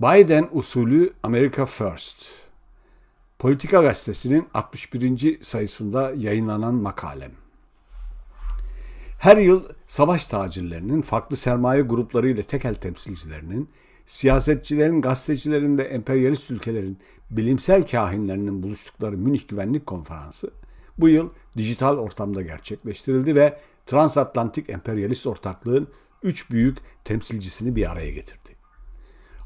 Biden usulü America First. Politika Gazetesi'nin 61. sayısında yayınlanan makalem. Her yıl savaş tacirlerinin, farklı sermaye grupları ile tekel temsilcilerinin, siyasetçilerin, gazetecilerin ve emperyalist ülkelerin bilimsel kahinlerinin buluştukları Münih Güvenlik Konferansı bu yıl dijital ortamda gerçekleştirildi ve transatlantik emperyalist ortaklığın üç büyük temsilcisini bir araya getirdi.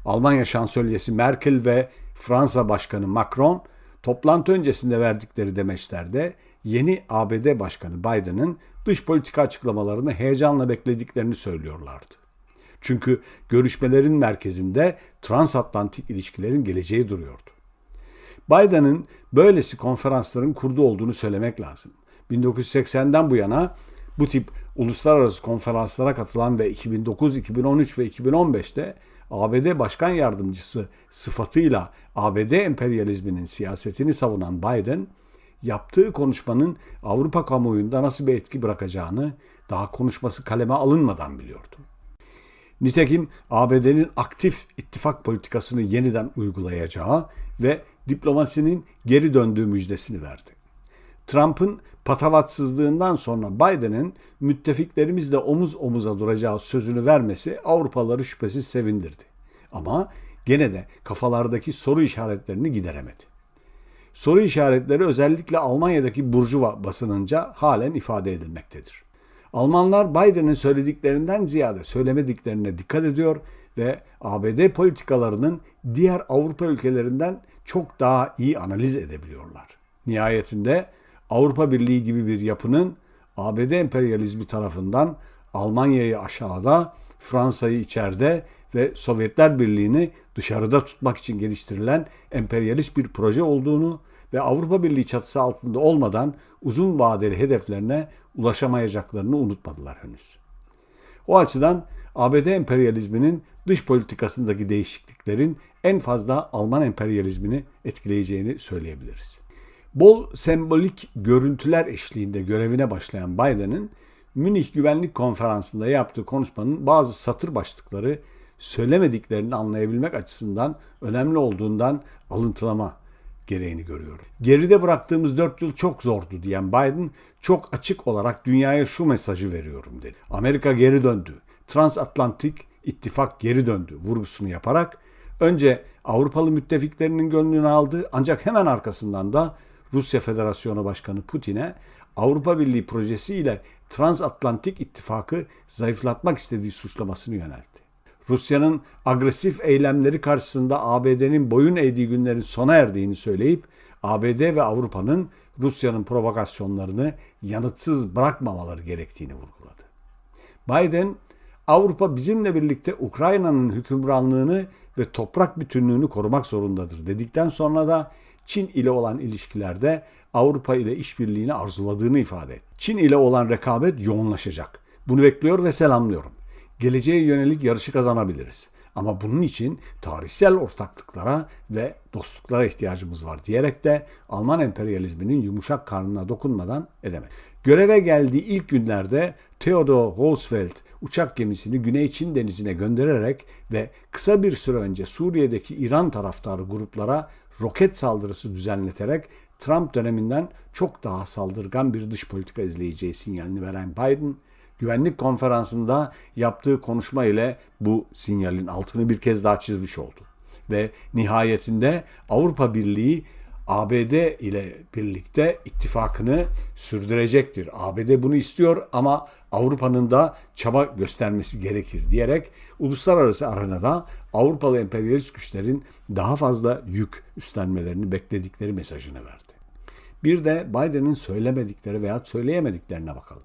Almanya Şansölyesi Merkel ve Fransa Başkanı Macron toplantı öncesinde verdikleri demeçlerde yeni ABD Başkanı Biden'ın dış politika açıklamalarını heyecanla beklediklerini söylüyorlardı. Çünkü görüşmelerin merkezinde transatlantik ilişkilerin geleceği duruyordu. Biden'ın böylesi konferansların kurdu olduğunu söylemek lazım. 1980'den bu yana bu tip uluslararası konferanslara katılan ve 2009, 2013 ve 2015'te ABD Başkan Yardımcısı sıfatıyla ABD emperyalizminin siyasetini savunan Biden, yaptığı konuşmanın Avrupa kamuoyunda nasıl bir etki bırakacağını daha konuşması kaleme alınmadan biliyordu. Nitekim ABD'nin aktif ittifak politikasını yeniden uygulayacağı ve diplomasinin geri döndüğü müjdesini verdi. Trump'ın patavatsızlığından sonra Biden'ın müttefiklerimizle omuz omuza duracağı sözünü vermesi Avrupalıları şüphesiz sevindirdi. Ama gene de kafalardaki soru işaretlerini gideremedi. Soru işaretleri özellikle Almanya'daki burjuva basınınca halen ifade edilmektedir. Almanlar Biden'ın söylediklerinden ziyade söylemediklerine dikkat ediyor ve ABD politikalarının diğer Avrupa ülkelerinden çok daha iyi analiz edebiliyorlar. Nihayetinde Avrupa Birliği gibi bir yapının ABD emperyalizmi tarafından Almanya'yı aşağıda, Fransa'yı içeride ve Sovyetler Birliği'ni dışarıda tutmak için geliştirilen emperyalist bir proje olduğunu ve Avrupa Birliği çatısı altında olmadan uzun vadeli hedeflerine ulaşamayacaklarını unutmadılar henüz. O açıdan ABD emperyalizminin dış politikasındaki değişikliklerin en fazla Alman emperyalizmini etkileyeceğini söyleyebiliriz. Bol sembolik görüntüler eşliğinde görevine başlayan Biden'ın Münih Güvenlik Konferansı'nda yaptığı konuşmanın bazı satır başlıkları söylemediklerini anlayabilmek açısından önemli olduğundan alıntılama gereğini görüyorum. Geride bıraktığımız 4 yıl çok zordu diyen Biden çok açık olarak dünyaya şu mesajı veriyorum dedi. Amerika geri döndü. Transatlantik ittifak geri döndü vurgusunu yaparak önce Avrupalı müttefiklerinin gönlünü aldı ancak hemen arkasından da Rusya Federasyonu Başkanı Putin'e Avrupa Birliği projesiyle transatlantik ittifakı zayıflatmak istediği suçlamasını yöneltti. Rusya'nın agresif eylemleri karşısında ABD'nin boyun eğdiği günlerin sona erdiğini söyleyip ABD ve Avrupa'nın Rusya'nın provokasyonlarını yanıtsız bırakmamaları gerektiğini vurguladı. Biden, Avrupa bizimle birlikte Ukrayna'nın hükümranlığını ve toprak bütünlüğünü korumak zorundadır dedikten sonra da Çin ile olan ilişkilerde Avrupa ile işbirliğini arzuladığını ifade etti. Çin ile olan rekabet yoğunlaşacak. Bunu bekliyor ve selamlıyorum. Geleceğe yönelik yarışı kazanabiliriz. Ama bunun için tarihsel ortaklıklara ve dostluklara ihtiyacımız var diyerek de Alman emperyalizminin yumuşak karnına dokunmadan edemedi. Göreve geldiği ilk günlerde Theodor Roosevelt uçak gemisini Güney Çin denizine göndererek ve kısa bir süre önce Suriye'deki İran taraftarı gruplara roket saldırısı düzenleterek Trump döneminden çok daha saldırgan bir dış politika izleyeceği sinyalini veren Biden, güvenlik konferansında yaptığı konuşma ile bu sinyalin altını bir kez daha çizmiş oldu. Ve nihayetinde Avrupa Birliği ABD ile birlikte ittifakını sürdürecektir. ABD bunu istiyor ama Avrupa'nın da çaba göstermesi gerekir diyerek uluslararası arenada Avrupalı emperyalist güçlerin daha fazla yük üstlenmelerini bekledikleri mesajını verdi. Bir de Biden'ın söylemedikleri veya söyleyemediklerine bakalım.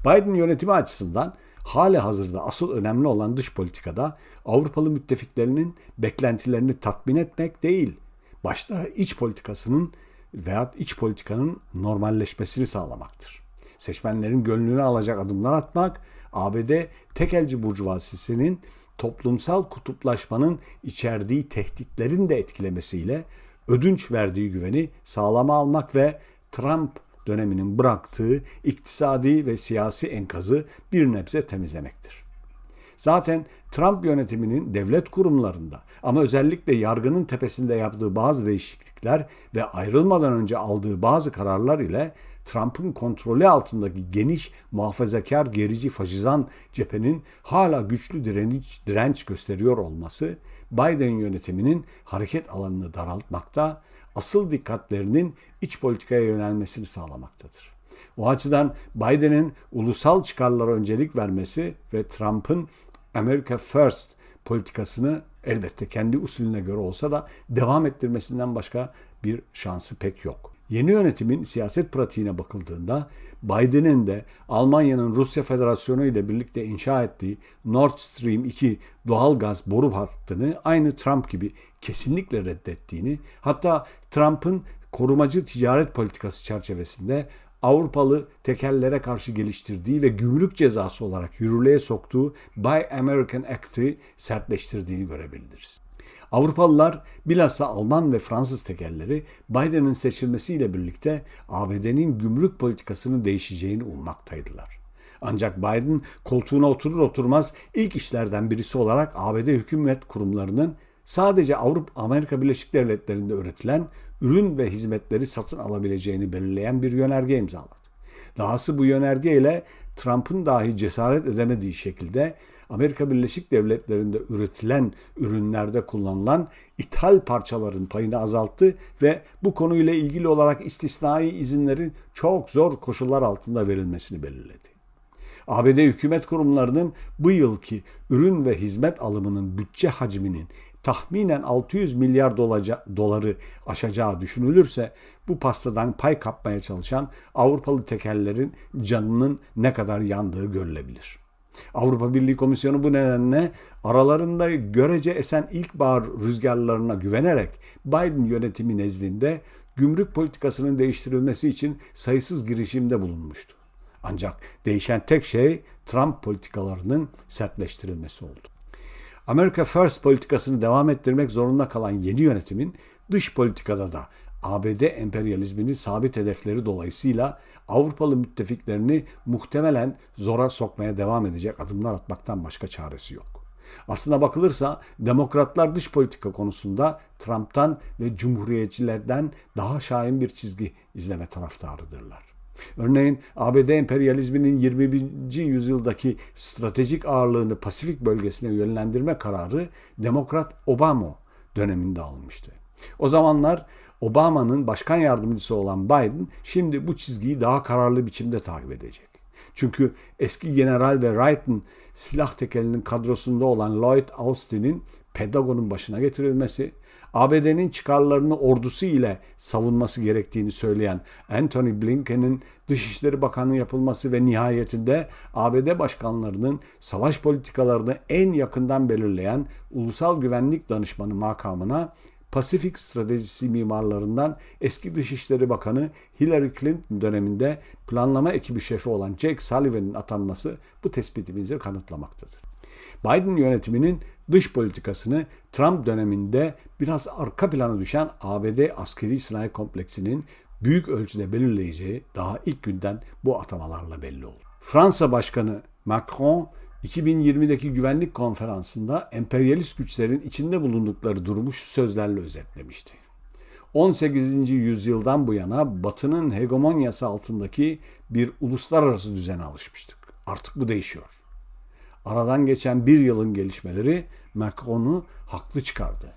Biden yönetimi açısından hali hazırda asıl önemli olan dış politikada Avrupalı müttefiklerinin beklentilerini tatmin etmek değil, başta iç politikasının veya iç politikanın normalleşmesini sağlamaktır. Seçmenlerin gönlünü alacak adımlar atmak, ABD tekelci burjuvazisinin toplumsal kutuplaşmanın içerdiği tehditlerin de etkilemesiyle ödünç verdiği güveni sağlama almak ve Trump döneminin bıraktığı iktisadi ve siyasi enkazı bir nebze temizlemektir. Zaten Trump yönetiminin devlet kurumlarında ama özellikle yargının tepesinde yaptığı bazı değişiklikler ve ayrılmadan önce aldığı bazı kararlar ile Trump'ın kontrolü altındaki geniş muhafazakar gerici faşizan cephenin hala güçlü direnç, direnç gösteriyor olması Biden yönetiminin hareket alanını daraltmakta, asıl dikkatlerinin iç politikaya yönelmesini sağlamaktadır. O açıdan Biden'in ulusal çıkarlara öncelik vermesi ve Trump'ın America First politikasını elbette kendi usulüne göre olsa da devam ettirmesinden başka bir şansı pek yok. Yeni yönetimin siyaset pratiğine bakıldığında Biden'in de Almanya'nın Rusya Federasyonu ile birlikte inşa ettiği Nord Stream 2 doğal gaz boru hattını aynı Trump gibi kesinlikle reddettiğini, hatta Trump'ın korumacı ticaret politikası çerçevesinde Avrupalı tekerlere karşı geliştirdiği ve gümrük cezası olarak yürürlüğe soktuğu Buy American Act'i sertleştirdiğini görebiliriz. Avrupalılar bilhassa Alman ve Fransız tekerleri Biden'ın seçilmesiyle birlikte ABD'nin gümrük politikasının değişeceğini ummaktaydılar. Ancak Biden koltuğuna oturur oturmaz ilk işlerden birisi olarak ABD hükümet kurumlarının sadece Avrupa Amerika Birleşik Devletleri'nde üretilen ürün ve hizmetleri satın alabileceğini belirleyen bir yönerge imzaladı. Dahası bu yönerge ile Trump'ın dahi cesaret edemediği şekilde Amerika Birleşik Devletleri'nde üretilen ürünlerde kullanılan ithal parçaların payını azalttı ve bu konuyla ilgili olarak istisnai izinlerin çok zor koşullar altında verilmesini belirledi. ABD hükümet kurumlarının bu yılki ürün ve hizmet alımının bütçe hacminin tahminen 600 milyar doları aşacağı düşünülürse bu pastadan pay kapmaya çalışan Avrupalı tekerlerin canının ne kadar yandığı görülebilir. Avrupa Birliği Komisyonu bu nedenle aralarında görece esen ilkbahar rüzgarlarına güvenerek Biden yönetimi nezdinde gümrük politikasının değiştirilmesi için sayısız girişimde bulunmuştu. Ancak değişen tek şey Trump politikalarının sertleştirilmesi oldu. America First politikasını devam ettirmek zorunda kalan yeni yönetimin dış politikada da ABD emperyalizminin sabit hedefleri dolayısıyla Avrupalı müttefiklerini muhtemelen zora sokmaya devam edecek adımlar atmaktan başka çaresi yok. Aslına bakılırsa demokratlar dış politika konusunda Trump'tan ve cumhuriyetçilerden daha şahin bir çizgi izleme taraftarıdırlar. Örneğin ABD emperyalizminin 21. yüzyıldaki stratejik ağırlığını Pasifik bölgesine yönlendirme kararı Demokrat Obama döneminde alınmıştı. O zamanlar Obama'nın başkan yardımcısı olan Biden şimdi bu çizgiyi daha kararlı biçimde takip edecek. Çünkü eski general ve Wright'ın silah tekelinin kadrosunda olan Lloyd Austin'in Pentagon'un başına getirilmesi, ABD'nin çıkarlarını ordusu ile savunması gerektiğini söyleyen Anthony Blinken'in Dışişleri Bakanı yapılması ve nihayetinde ABD başkanlarının savaş politikalarını en yakından belirleyen Ulusal Güvenlik Danışmanı makamına Pasifik stratejisi mimarlarından eski Dışişleri Bakanı Hillary Clinton döneminde planlama ekibi şefi olan Jake Sullivan'ın atanması bu tespitimizi kanıtlamaktadır. Biden yönetiminin dış politikasını Trump döneminde biraz arka plana düşen ABD askeri sanayi kompleksinin büyük ölçüde belirleyeceği daha ilk günden bu atamalarla belli oldu. Fransa Başkanı Macron 2020'deki güvenlik konferansında emperyalist güçlerin içinde bulundukları durumu şu sözlerle özetlemişti. 18. yüzyıldan bu yana Batı'nın hegemonyası altındaki bir uluslararası düzene alışmıştık. Artık bu değişiyor. Aradan geçen bir yılın gelişmeleri Macron'u haklı çıkardı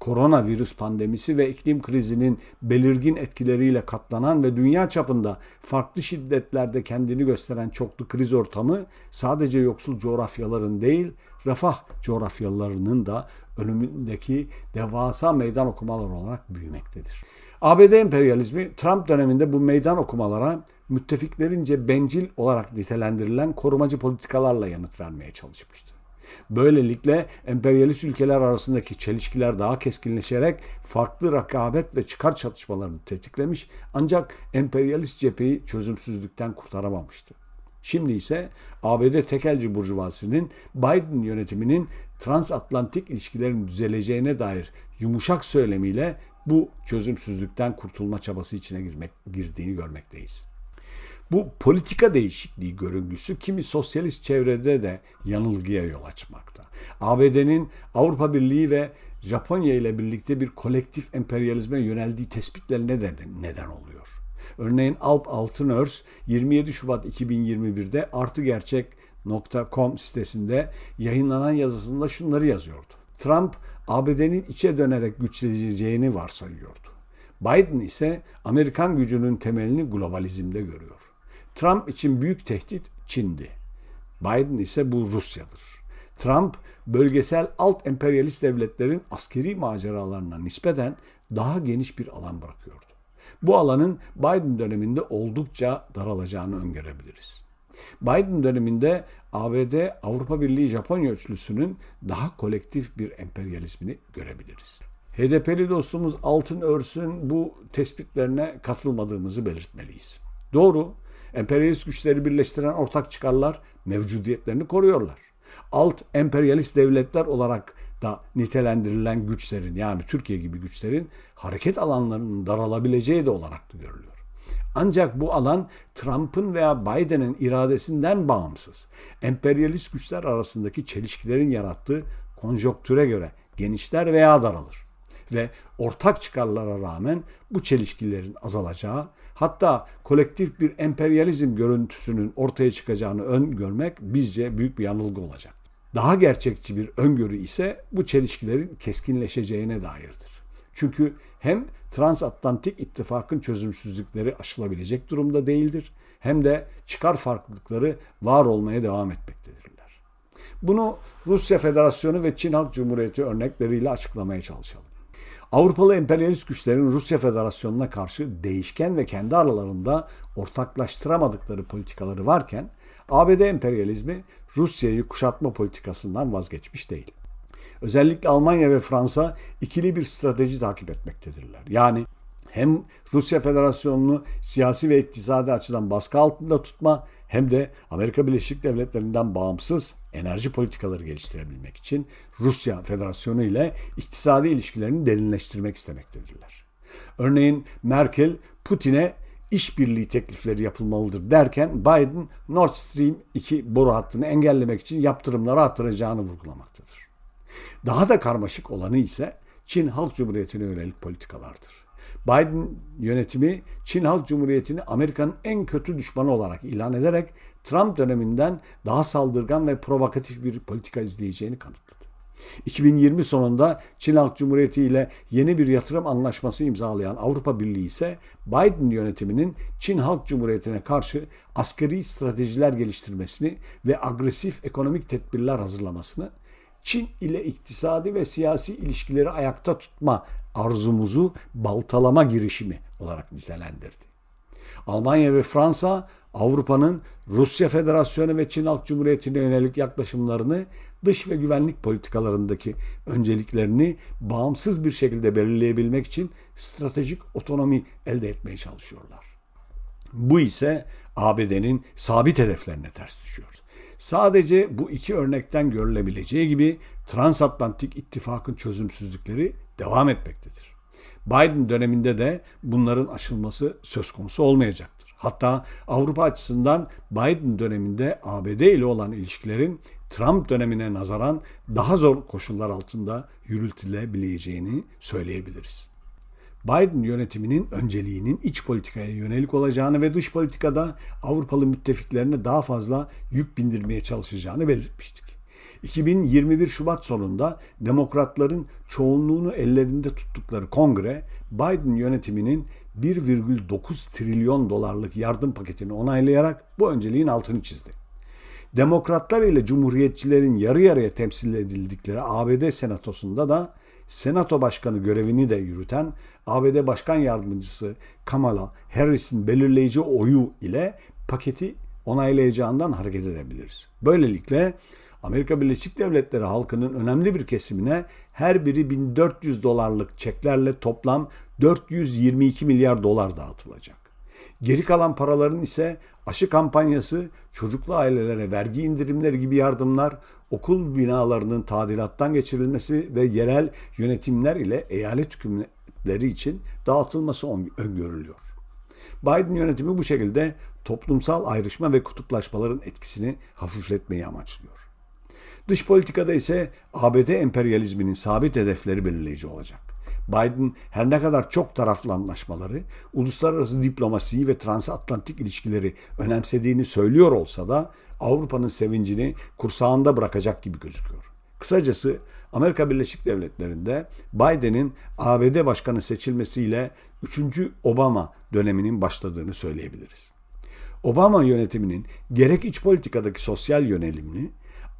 koronavirüs pandemisi ve iklim krizinin belirgin etkileriyle katlanan ve dünya çapında farklı şiddetlerde kendini gösteren çoklu kriz ortamı sadece yoksul coğrafyaların değil, refah coğrafyalarının da önümündeki devasa meydan okumalar olarak büyümektedir. ABD emperyalizmi Trump döneminde bu meydan okumalara müttefiklerince bencil olarak nitelendirilen korumacı politikalarla yanıt vermeye çalışmıştı. Böylelikle emperyalist ülkeler arasındaki çelişkiler daha keskinleşerek farklı rekabet ve çıkar çatışmalarını tetiklemiş ancak emperyalist cepheyi çözümsüzlükten kurtaramamıştı. Şimdi ise ABD tekelci burjuvasinin Biden yönetiminin transatlantik ilişkilerin düzeleceğine dair yumuşak söylemiyle bu çözümsüzlükten kurtulma çabası içine girmek, girdiğini görmekteyiz. Bu politika değişikliği görüntüsü kimi sosyalist çevrede de yanılgıya yol açmakta. ABD'nin Avrupa Birliği ve Japonya ile birlikte bir kolektif emperyalizme yöneldiği tespitler neden, neden oluyor. Örneğin Alp Altınörs 27 Şubat 2021'de artıgerçek.com sitesinde yayınlanan yazısında şunları yazıyordu. Trump ABD'nin içe dönerek güçleneceğini varsayıyordu. Biden ise Amerikan gücünün temelini globalizmde görüyor. Trump için büyük tehdit Çin'di. Biden ise bu Rusya'dır. Trump bölgesel alt emperyalist devletlerin askeri maceralarına nispeten daha geniş bir alan bırakıyordu. Bu alanın Biden döneminde oldukça daralacağını öngörebiliriz. Biden döneminde ABD Avrupa Birliği Japonya üçlüsünün daha kolektif bir emperyalizmini görebiliriz. HDP'li dostumuz Altın Örs'ün bu tespitlerine katılmadığımızı belirtmeliyiz. Doğru, emperyalist güçleri birleştiren ortak çıkarlar mevcudiyetlerini koruyorlar. Alt emperyalist devletler olarak da nitelendirilen güçlerin yani Türkiye gibi güçlerin hareket alanlarının daralabileceği de olarak da görülüyor. Ancak bu alan Trump'ın veya Biden'ın iradesinden bağımsız. Emperyalist güçler arasındaki çelişkilerin yarattığı konjonktüre göre genişler veya daralır. Ve ortak çıkarlara rağmen bu çelişkilerin azalacağı, hatta kolektif bir emperyalizm görüntüsünün ortaya çıkacağını öngörmek bizce büyük bir yanılgı olacak. Daha gerçekçi bir öngörü ise bu çelişkilerin keskinleşeceğine dairdir. Çünkü hem transatlantik ittifakın çözümsüzlükleri aşılabilecek durumda değildir hem de çıkar farklılıkları var olmaya devam etmektedirler. Bunu Rusya Federasyonu ve Çin Halk Cumhuriyeti örnekleriyle açıklamaya çalışalım. Avrupalı emperyalist güçlerin Rusya Federasyonu'na karşı değişken ve kendi aralarında ortaklaştıramadıkları politikaları varken ABD emperyalizmi Rusya'yı kuşatma politikasından vazgeçmiş değil. Özellikle Almanya ve Fransa ikili bir strateji takip etmektedirler. Yani hem Rusya Federasyonu'nu siyasi ve iktisadi açıdan baskı altında tutma hem de Amerika Birleşik Devletleri'nden bağımsız enerji politikaları geliştirebilmek için Rusya Federasyonu ile iktisadi ilişkilerini derinleştirmek istemektedirler. Örneğin Merkel Putin'e işbirliği teklifleri yapılmalıdır derken Biden Nord Stream 2 boru hattını engellemek için yaptırımları attıracağını vurgulamaktadır. Daha da karmaşık olanı ise Çin Halk Cumhuriyeti'ne yönelik politikalardır. Biden yönetimi Çin Halk Cumhuriyeti'ni Amerika'nın en kötü düşmanı olarak ilan ederek Trump döneminden daha saldırgan ve provokatif bir politika izleyeceğini kanıtladı. 2020 sonunda Çin Halk Cumhuriyeti ile yeni bir yatırım anlaşması imzalayan Avrupa Birliği ise Biden yönetiminin Çin Halk Cumhuriyeti'ne karşı askeri stratejiler geliştirmesini ve agresif ekonomik tedbirler hazırlamasını Çin ile iktisadi ve siyasi ilişkileri ayakta tutma arzumuzu baltalama girişimi olarak nitelendirdi. Almanya ve Fransa Avrupa'nın Rusya Federasyonu ve Çin Halk Cumhuriyeti'ne yönelik yaklaşımlarını dış ve güvenlik politikalarındaki önceliklerini bağımsız bir şekilde belirleyebilmek için stratejik otonomi elde etmeye çalışıyorlar. Bu ise ABD'nin sabit hedeflerine ters düşüyor. Sadece bu iki örnekten görülebileceği gibi transatlantik ittifakın çözümsüzlükleri devam etmektedir. Biden döneminde de bunların aşılması söz konusu olmayacaktır. Hatta Avrupa açısından Biden döneminde ABD ile olan ilişkilerin Trump dönemine nazaran daha zor koşullar altında yürütülebileceğini söyleyebiliriz. Biden yönetiminin önceliğinin iç politikaya yönelik olacağını ve dış politikada Avrupalı müttefiklerine daha fazla yük bindirmeye çalışacağını belirtmiştik. 2021 Şubat sonunda demokratların çoğunluğunu ellerinde tuttukları kongre Biden yönetiminin 1,9 trilyon dolarlık yardım paketini onaylayarak bu önceliğin altını çizdi. Demokratlar ile Cumhuriyetçilerin yarı yarıya temsil edildikleri ABD Senatosu'nda da Senato Başkanı görevini de yürüten ABD Başkan Yardımcısı Kamala Harris'in belirleyici oyu ile paketi onaylayacağından hareket edebiliriz. Böylelikle Amerika Birleşik Devletleri halkının önemli bir kesimine her biri 1400 dolarlık çeklerle toplam 422 milyar dolar dağıtılacak. Geri kalan paraların ise aşı kampanyası, çocuklu ailelere vergi indirimleri gibi yardımlar, okul binalarının tadilattan geçirilmesi ve yerel yönetimler ile eyalet hükümetleri için dağıtılması öngörülüyor. Biden yönetimi bu şekilde toplumsal ayrışma ve kutuplaşmaların etkisini hafifletmeyi amaçlıyor. Dış politikada ise ABD emperyalizminin sabit hedefleri belirleyici olacak. Biden her ne kadar çok taraflı anlaşmaları, uluslararası diplomasiyi ve transatlantik ilişkileri önemsediğini söylüyor olsa da Avrupa'nın sevincini kursağında bırakacak gibi gözüküyor. Kısacası Amerika Birleşik Devletleri'nde Biden'in ABD başkanı seçilmesiyle 3. Obama döneminin başladığını söyleyebiliriz. Obama yönetiminin gerek iç politikadaki sosyal yönelimini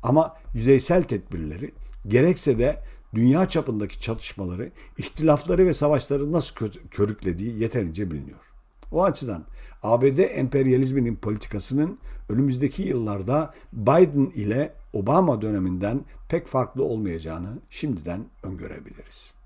ama yüzeysel tedbirleri gerekse de dünya çapındaki çatışmaları, ihtilafları ve savaşları nasıl kö- körüklediği yeterince biliniyor. O açıdan ABD emperyalizminin politikasının önümüzdeki yıllarda Biden ile Obama döneminden pek farklı olmayacağını şimdiden öngörebiliriz.